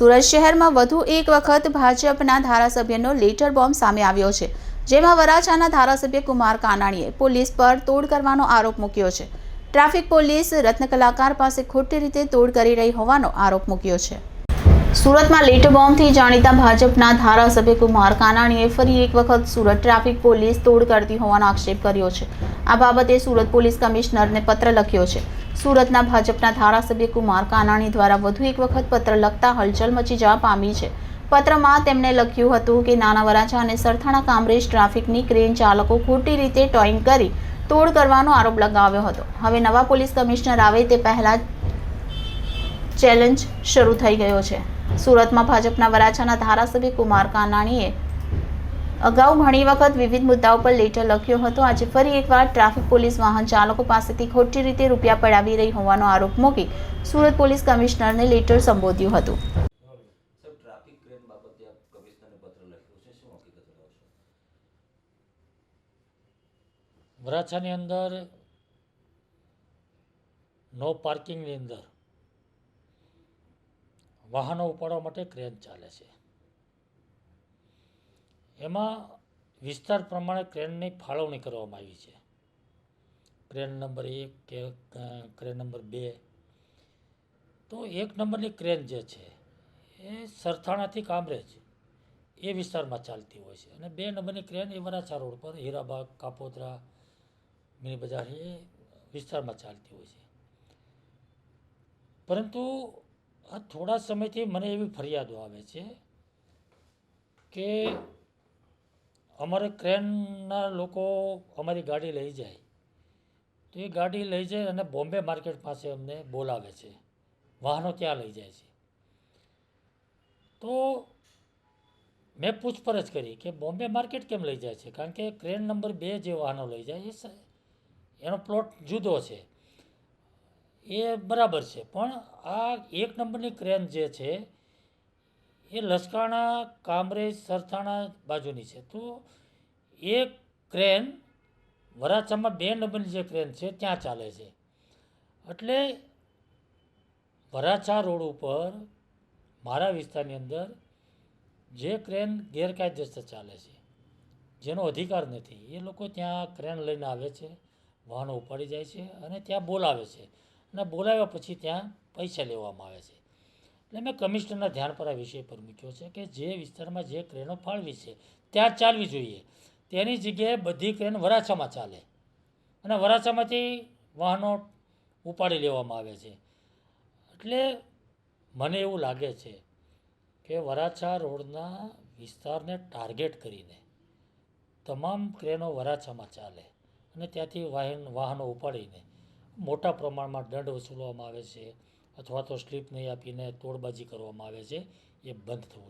સુરત શહેરમાં વધુ એક વખત ભાજપના ધારાસભ્યનો લેટર બોમ્બ સામે આવ્યો છે, જેમાં વરાછાના ધારાસભ્ય કુમાર કાનાણીએ પોલીસ પર તોડ કરવાનો આરોપ મૂક્યો છે. ટ્રાફિક પોલીસ રત્ન કલાકાર પાસે ખોટી રીતે તોડ કરી રહી હોવાનો આરોપ મૂક્યો છે. સુરતમાં લીટ બોમ્બથી જાણીતા ભાજપના ધારાસભ્ય કુમાર કાનાણીએ ફરી એક વખત સુરત ટ્રાફિક પોલીસ તોડ કરતી હોવાનો આક્ષેપ કર્યો છે. આ બાબતે સુરત પોલીસ કમિશનરને પત્ર લખ્યો છે. સુરતના ભાજપના ધારાસભ્ય કુમાર કાનાણી દ્વારા વધુ એક વખત પત્ર લખતા હલચલ મચી જવા પામી છે. પત્રમાં તેમણે લખ્યું હતું કે નાના વરાછા અને સરથાણા કામરેજ ટ્રાફિકની ક્રેન ચાલકો ખોટી રીતે ટોઈંગ કરી તોડ કરવાનો આરોપ લગાવ્યો હતો. હવે નવા પોલીસ કમિશનર આવે તે પહેલાં ચેલેન્જ શરૂ થઈ ગયો છે. સુરતમાં ભાજપના વરાછાના ધારાસભ્ય કુમાર કાનાણીએ અગાઉ ઘણી વખત વિવિધ મુદ્દાઓ પર લેટર લખ્યો હતો. આજે ફરી એકવાર ટ્રાફિક પોલીસ વાહન ચાલકો પાસેથી ખોટી રીતે રૂપિયા પડાવી રહી હોવાનો આરોપ મૂકી સુરત પોલીસ કમિશનરને લેટર સંબોધ્યું હતું. વરાછાની અંદર નો પાર્કિંગની અંદર વાહનો ઉપાડવા માટે ક્રેન ચાલે છે. એમાં વિસ્તાર પ્રમાણે ક્રેનની ફાળવણી કરવામાં આવી છે. ક્રેન નંબર એક કે ક્રેન નંબર બે. તો એક નંબરની ક્રેન જે છે, એ સરથાણાથી કામરેજ એ વિસ્તારમાં ચાલતી હોય છે. અને બે નંબરની ક્રેન એ વરાછા રોડ પર, હીરાબાગ, કાપોદરા મિની બજાર એ વિસ્તારમાં ચાલતી હોય છે. પરંતુ આ થોડા સમયથી મને એવી ફરિયાદો આવે છે કે અમારે ક્રેનના લોકો અમારી ગાડી લઈ જાય. તો એ ગાડી લઈ જાય અને બોમ્બે માર્કેટ પાસે અમને બોલાવે છે. વાહનો ત્યાં લઈ જાય છે. તો મેં પૂછપરછ કરી કે બોમ્બે માર્કેટ કેમ લઈ જાય છે? કારણ કે ક્રેન નંબર બે જે વાહનો લઈ જાય એ એનો પ્લોટ જુદો છે. એ બરાબર છે. પણ આ એક નંબરની ક્રેન જે છે, એ લસકાણા, કામરેજ, સરથાણા બાજુની છે. તો એ ક્રેન વરાછામાં બે નંબરની જે ક્રેન છે, ત્યાં ચાલે છે. એટલે વરાછા રોડ ઉપર, મારા વિસ્તારની અંદર જે ક્રેન ગેરકાયદેસર ચાલે છે, જેનો અધિકાર નથી, એ લોકો ત્યાં ક્રેન લઈને આવે છે, વાહનો ઉપાડી જાય છે અને ત્યાં બોલાવે છે. અને બોલાવ્યા પછી ત્યાં પૈસા લેવામાં આવે છે. એટલે મેં કમિશનરના ધ્યાન પર આ વિષય પર મૂક્યો છે કે જે વિસ્તારમાં જે ક્રેનો ફાળવી છે, ત્યાં ચાલવી જોઈએ. તેની જગ્યાએ બધી ક્રેન વરાછામાં ચાલે. અને વરાછામાંથી વાહનો ઉપાડી લેવામાં આવે છે. એટલે મને એવું લાગે છે કે વરાછા રોડના વિસ્તારને ટાર્ગેટ કરીને તમામ ક્રેનો વરાછામાં ચાલે અને ત્યાંથી વાહન, વાહનો ઉપાડીને મોટા પ્રમાણમાં દંડ વસૂલવામાં આવે છે અથવા તો સ્લીપ નહીં આપીને તોડબાજી કરવામાં આવે છે, એ બંધ થવું જોઈએ.